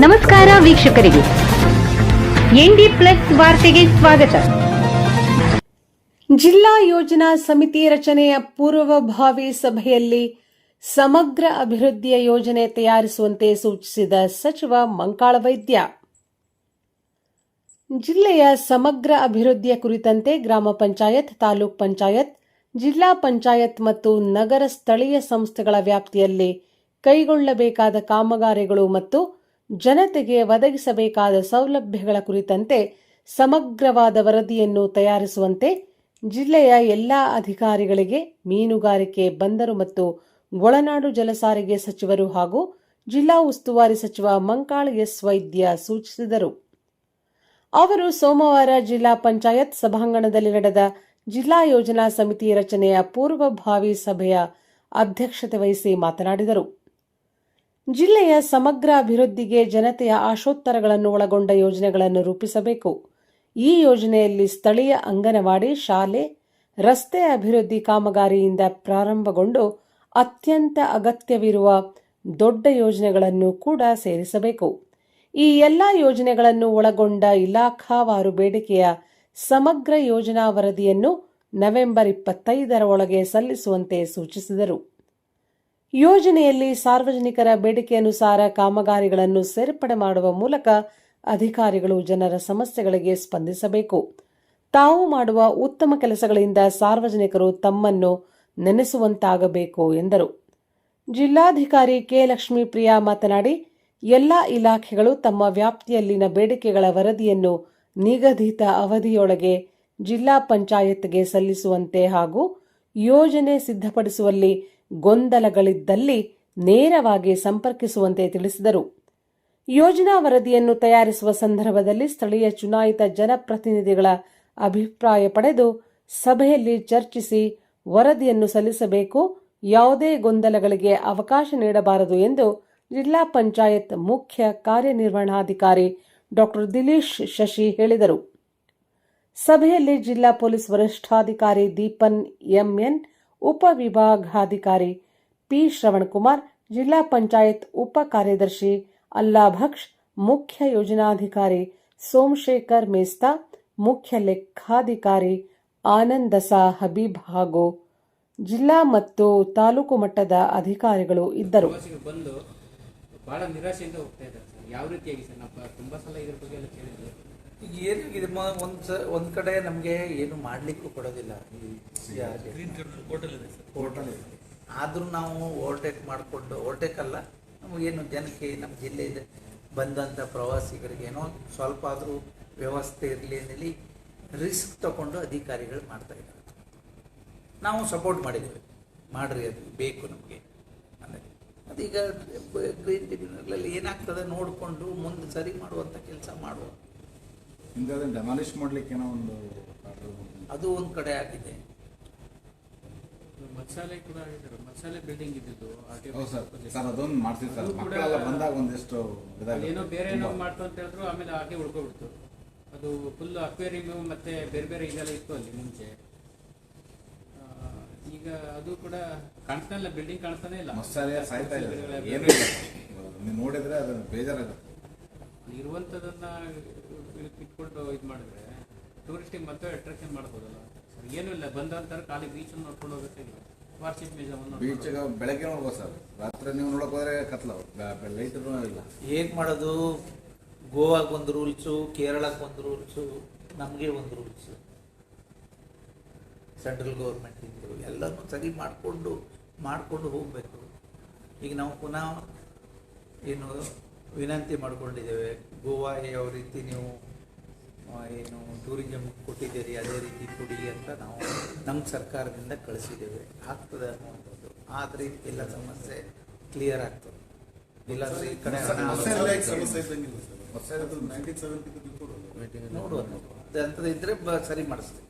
ನಮಸ್ಕಾರ ವೀಕ್ಷಕರಿಗೆ. ND plus ವಾರ್ತೆಗೆ ಸ್ವಾಗತ. ಜಿಲ್ಲಾ ಯೋಜನಾ ಸಮಿತಿ ರಚನೆಯ ಪೂರ್ವಭಾವಿ ಸಭೆಯಲ್ಲಿ ಸಮಗ್ರ ಅಭಿವೃದ್ಧಿಯ ಯೋಜನೆ ತಯಾರಿಸುವಂತೆ ಸೂಚಿಸಿದ ಸಚಿವ ಮಂಕಾಳ ವೈದ್ಯ ಜಿಲ್ಲೆಯ ಸಮಗ್ರ ಅಭಿವೃದ್ಧಿಯ ಕುರಿತಂತೆ ಗ್ರಾಮ ಪಂಚಾಯತ್, ತಾಲೂಕ್ ಪಂಚಾಯತ್, ಜಿಲ್ಲಾ ಪಂಚಾಯತ್ ಮತ್ತು ನಗರ ಸ್ಥಳೀಯ ಸಂಸ್ಥೆಗಳ ವ್ಯಾಪ್ತಿಯಲ್ಲಿ ಕೈಗೊಳ್ಳಬೇಕಾದ ಕಾಮಗಾರಿಗಳು ಮತ್ತು ಜನತೆಗೆ ಒದಗಿಸಬೇಕಾದ ಸೌಲಭ್ಯಗಳ ಕುರಿತಂತೆ ಸಮಗ್ರವಾದ ವರದಿಯನ್ನು ತಯಾರಿಸುವಂತೆ ಜಿಲ್ಲೆಯ ಎಲ್ಲಾ ಅಧಿಕಾರಿಗಳಿಗೆ ಮೀನುಗಾರಿಕೆ ಬಂದರು ಮತ್ತು ಒಳನಾಡು ಜಲಸಾರಿಗೆ ಸಚಿವರು ಹಾಗೂ ಜಿಲ್ಲಾ ಉಸ್ತುವಾರಿ ಸಚಿವ ಮಂಕಾಳ್ ಎಸ್ ವೈದ್ಯ ಸೂಚಿಸಿದರು. ಅವರು ಸೋಮವಾರ ಜಿಲ್ಲಾ ಪಂಚಾಯತ್ ಸಭಾಂಗಣದಲ್ಲಿ ನಡೆದ ಜಿಲ್ಲಾ ಯೋಜನಾ ಸಮಿತಿ ರಚನೆಯ ಪೂರ್ವಭಾವಿ ಸಭೆಯ ಅಧ್ಯಕ್ಷತೆ ವಹಿಸಿ ಮಾತನಾಡಿದರು. ಜಿಲ್ಲೆಯ ಸಮಗ್ರ ಅಭಿವೃದ್ಧಿಗೆ ಜನತೆಯ ಆಶೋತ್ತರಗಳನ್ನು ಒಳಗೊಂಡ ಯೋಜನೆಗಳನ್ನು ರೂಪಿಸಬೇಕು. ಈ ಯೋಜನೆಯಲ್ಲಿ ಸ್ಥಳೀಯ ಅಂಗನವಾಡಿ, ಶಾಲೆ, ರಸ್ತೆ ಅಭಿವೃದ್ಧಿ ಕಾಮಗಾರಿಯಿಂದ ಪ್ರಾರಂಭಗೊಂಡು ಅತ್ಯಂತ ಅಗತ್ಯವಿರುವ ದೊಡ್ಡ ಯೋಜನೆಗಳನ್ನು ಕೂಡ ಸೇರಿಸಬೇಕು. ಈ ಎಲ್ಲ ಯೋಜನೆಗಳನ್ನು ಒಳಗೊಂಡ ಇಲಾಖಾವಾರು ಬೇಡಿಕೆಯ ಸಮಗ್ರ ಯೋಜನಾ ವರದಿಯನ್ನು ನವೆಂಬರ್ ಇಪ್ಪತ್ತೈದರ ಒಳಗೆ ಸಲ್ಲಿಸುವಂತೆ ಸೂಚಿಸಿದರು. ಯೋಜನೆಯಲ್ಲಿ ಸಾರ್ವಜನಿಕರ ಬೇಡಿಕೆಯನುಸಾರ ಕಾಮಗಾರಿಗಳನ್ನು ಸೇರ್ಪಡೆ ಮಾಡುವ ಮೂಲಕ ಅಧಿಕಾರಿಗಳು ಜನರ ಸಮಸ್ಯೆಗಳಿಗೆ ಸ್ಪಂದಿಸಬೇಕು. ತಾವು ಮಾಡುವ ಉತ್ತಮ ಕೆಲಸಗಳಿಂದ ಸಾರ್ವಜನಿಕರು ತಮ್ಮನ್ನು ನೆನೆಸುವಂತಾಗಬೇಕು ಎಂದರು. ಜಿಲ್ಲಾಧಿಕಾರಿ ಕೆ. ಲಕ್ಷ್ಮೀಪ್ರಿಯಾ ಮಾತನಾಡಿ, ಎಲ್ಲಾ ಇಲಾಖೆಗಳು ತಮ್ಮ ವ್ಯಾಪ್ತಿಯಲ್ಲಿನ ಬೇಡಿಕೆಗಳ ವರದಿಯನ್ನು ನಿಗದಿತ ಅವಧಿಯೊಳಗೆ ಜಿಲ್ಲಾ ಪಂಚಾಯತ್ಗೆ ಸಲ್ಲಿಸುವಂತೆ ಹಾಗೂ ಯೋಜನೆ ಸಿದ್ಧಪಡಿಸುವಲ್ಲಿ ಗೊಂದಲಗಳಿದ್ದಲ್ಲಿ ನೇರವಾಗಿ ಸಂಪರ್ಕಿಸುವಂತೆ ತಿಳಿಸಿದರು. ಯೋಜನಾ ವರದಿಯನ್ನು ತಯಾರಿಸುವ ಸಂದರ್ಭದಲ್ಲಿ ಸ್ಥಳೀಯ ಚುನಾಯಿತ ಜನಪ್ರತಿನಿಧಿಗಳ ಅಭಿಪ್ರಾಯ ಪಡೆದು ಸಭೆಯಲ್ಲಿ ಚರ್ಚಿಸಿ ವರದಿಯನ್ನು ಸಲ್ಲಿಸಬೇಕು, ಯಾವುದೇ ಗೊಂದಲಗಳಿಗೆ ಅವಕಾಶ ನೀಡಬಾರದು ಎಂದು ಜಿಲ್ಲಾ ಪಂಚಾಯತ್ ಮುಖ್ಯ ಕಾರ್ಯನಿರ್ವಹಣಾಧಿಕಾರಿ ಡಾಕ್ಟರ್ ದಿಲೀಶ್ ಶಶಿ ಹೇಳಿದರು. ಸಭೆಯಲ್ಲಿ ಜಿಲ್ಲಾ ಪೊಲೀಸ್ ವರಿಷ್ಠಾಧಿಕಾರಿ ದೀಪನ್ ಎಂಎನ್ ಉಪವಿಭಾಗಾಧಿಕಾರಿ ಪಿ ಶ್ರವಣಕುಮಾರ್, ಜಿಲ್ಲಾ ಪಂಚಾಯತ್ ಉಪ ಕಾರ್ಯದರ್ಶಿ ಅಲ್ಲಾ ಭಕ್ಷ್ ಮುಖ್ಯ ಯೋಜನಾಧಿಕಾರಿ ಸೋಮಶೇಖರ್ ಮೇಸ್ತಾ, ಮುಖ್ಯ ಲೆಕ್ಕಾಧಿಕಾರಿ ಆನಂದಸ ಹಬೀಬ್ ಹಾಗೂ ಜಿಲ್ಲಾ ಮತ್ತು ತಾಲೂಕು ಮಟ್ಟದ ಅಧಿಕಾರಿಗಳು ಇದ್ದರು. ಬಂದು ಬಹಳ ನಿರಾಶೆಯಿಂದ ಹೋಗ್ತಾ ಇದ್ದಾರೆ ಯಾವ ರೀತಿಯಾಗಿ ಸರ್? ನಾವು ತುಂಬಾ ಸಲ ಇದ್ರ ಬಗ್ಗೆ ಎಲ್ಲ ಕೇಳಿದ್ವಿ. ಈಗ ಏನಾಗಿದೆ ಇದು ಒಂದ್ ಸ ಒಂದ್ ಕಡೆ ನಮಗೆ ಏನು ಮಾಡಲಿಕ್ಕೂ ಕೊಡೋದಿಲ್ಲ. ಹೋಟೆಲ್ ಆದರೂ ನಾವು ಓವರ್ಟೇಕ್ ಮಾಡಿಕೊಂಡು ಓವರ್ಟೇಕ್ ಅಲ್ಲ ನಮಗೇನು ಏನು ಜನಕ್ಕೆ ನಮ್ಮ ಜಿಲ್ಲೆಯಿಂದ ಬಂದಂಥ ಪ್ರವಾಸಿಗರಿಗೆ ಏನೋ ಸ್ವಲ್ಪ ಆದರೂ ವ್ಯವಸ್ಥೆ ಇರಲಿ ಅನ್ನಲಿ ರಿಸ್ಕ್ ತಗೊಂಡು ಅಧಿಕಾರಿಗಳು ಮಾಡ್ತಾ ಇದ್ದಾರೆ. ನಾವು ಸಪೋರ್ಟ್ ಮಾಡಿದ್ದೇವೆ. ಮಾಡ್ರಿ ಅದು ಬೇಕು ನಮಗೆ ಅಂದರೆ ಅದೀಗ ಗ್ರೀನ್ ಟ್ರಿಬ್ಯುನಲ್ಗಳಲ್ಲಿ ಏನಾಗ್ತದೆ ನೋಡಿಕೊಂಡು ಮುಂದೆ ಸರಿ ಮಾಡುವಂಥ ಕೆಲಸ ಮಾಡುವ. ಹಿಂಗೆ ಅದನ್ನ ಡೆಮಾಲಿಷ್ ಮಾಡ್ಲಿಕ್ಕೆ ಏನೋ ಒಂದು ಅದು ಒಂದು ಕಡೆ ಆಗಿದೆ. ಮಸಾಲೆ ಕೂಡ ಆಗಿದ್ದಾರೆ. ಮಸಾಲೆ ಬಿಲ್ಡಿಂಗ್ ಇದ್ದಿದ್ದು ಸರ್. ಅದೊಂದು ಮಾಡ್ತೀವಿ ಸರ್. ಮಕ್ಕಳೆಲ್ಲ ಬಂದಾಗ ಒಂದಿಷ್ಟು ಏನೋ ಬೇರೆ ಏನೋ ಮಾಡ್ತು ಅಂತ ಹೇಳಿದ್ರು ಆಮೇಲೆ ಹಾಗೆ ಉಳ್ಕೊಬಿಡ್ತು. ಅದು ಫುಲ್ ಅಕ್ವೇರಿಯಂ ಮತ್ತೆ ಬೇರೆ ಬೇರೆ ಇದೆಲ್ಲ ಇತ್ತು ಅಲ್ಲಿ ಮುಂಚೆ. ಈಗ ಅದು ಕೂಡ ಕಾಣಿಸ್ತಾ ಇಲ್ಲ. ಬಿಲ್ಡಿಂಗ್ ಕಾಣಿಸ್ತಾನೆ ಇಲ್ಲ. ಮಸಾಲೆ ಸಾಯ್ತಾ ಏನೂ ಇಲ್ಲ. ನೀವು ನೋಡಿದ್ರೆ ಅದು ಬೇಜಾರಾಗುತ್ತೆ. ಇರುವಂಥದ್ದನ್ನ ಇಟ್ಕೊಂಡು ಇದು ಮಾಡಿದ್ರೆ ಟೂರಿಸ್ಟಿಗೆ ಮತ್ತೆ ಅಟ್ರಾಕ್ಷನ್ ಮಾಡ್ಬೋದಲ್ಲ? ಸರ್ ಏನೂ ಇಲ್ಲ ಬಂದಂತಾರೆ ಖಾಲಿ ಬೀಚ್ ನೋಡ್ಕೊಂಡು ಹೋಗಬೇಕಾಗಿಲ್ಲ ಬೀಚ್ ಬೆಳಗ್ಗೆ ನೋಡ್ಬೋದು ಸರ್. ರಾತ್ರಿ ನೀವು ನೋಡಕ್ ಹೋದ್ರೆ ಕತ್ಲ ಲೈಟ್ ಇಲ್ಲ. ಏನ್ ಮಾಡೋದು? ಗೋವಾಗ ಒಂದು ರೂಲ್ಸು ಕೇರಳಕ್ಕೆ ಒಂದು ರೂಲ್ಸು ನಮಗೆ ಒಂದು ರೂಲ್ಸು ಸೆಂಟ್ರಲ್ ಗೌರ್ಮೆಂಟಿಂದು ಎಲ್ಲನೂ ಸರಿ ಮಾಡಿಕೊಂಡು ಮಾಡಿಕೊಂಡು ಹೋಗಬೇಕು. ಈಗ ನಾವು ಪುನಃ ಏನು ವಿನಂತಿ ಮಾಡ್ಕೊಂಡಿದ್ದೇವೆ ಗೋವಾ ಯಾವ ರೀತಿ ನೀವು ಏನು ಟೂರಿಸಂ ಕೊಟ್ಟಿದ್ದೀರಿ ಅದೇ ರೀತಿ ಕೊಡಿ ಅಂತ ನಾವು ನಮ್ಮ ಸರ್ಕಾರದಿಂದ ಕಳಿಸಿದ್ದೇವೆ. ಆಗ್ತದೆ ಅನ್ನುವಂಥದ್ದು. ಆದರೆ ಎಲ್ಲ ಸಮಸ್ಯೆ ಕ್ಲಿಯರ್ ಆಗ್ತದೆ. ಇಲ್ಲಾಂದ್ರೆ ಈ ಕಡೆ ನೋಡುವ ಅಂಥದ್ದು ಇದ್ರೆ ಸರಿ ಮಾಡಿಸ್ತೀವಿ.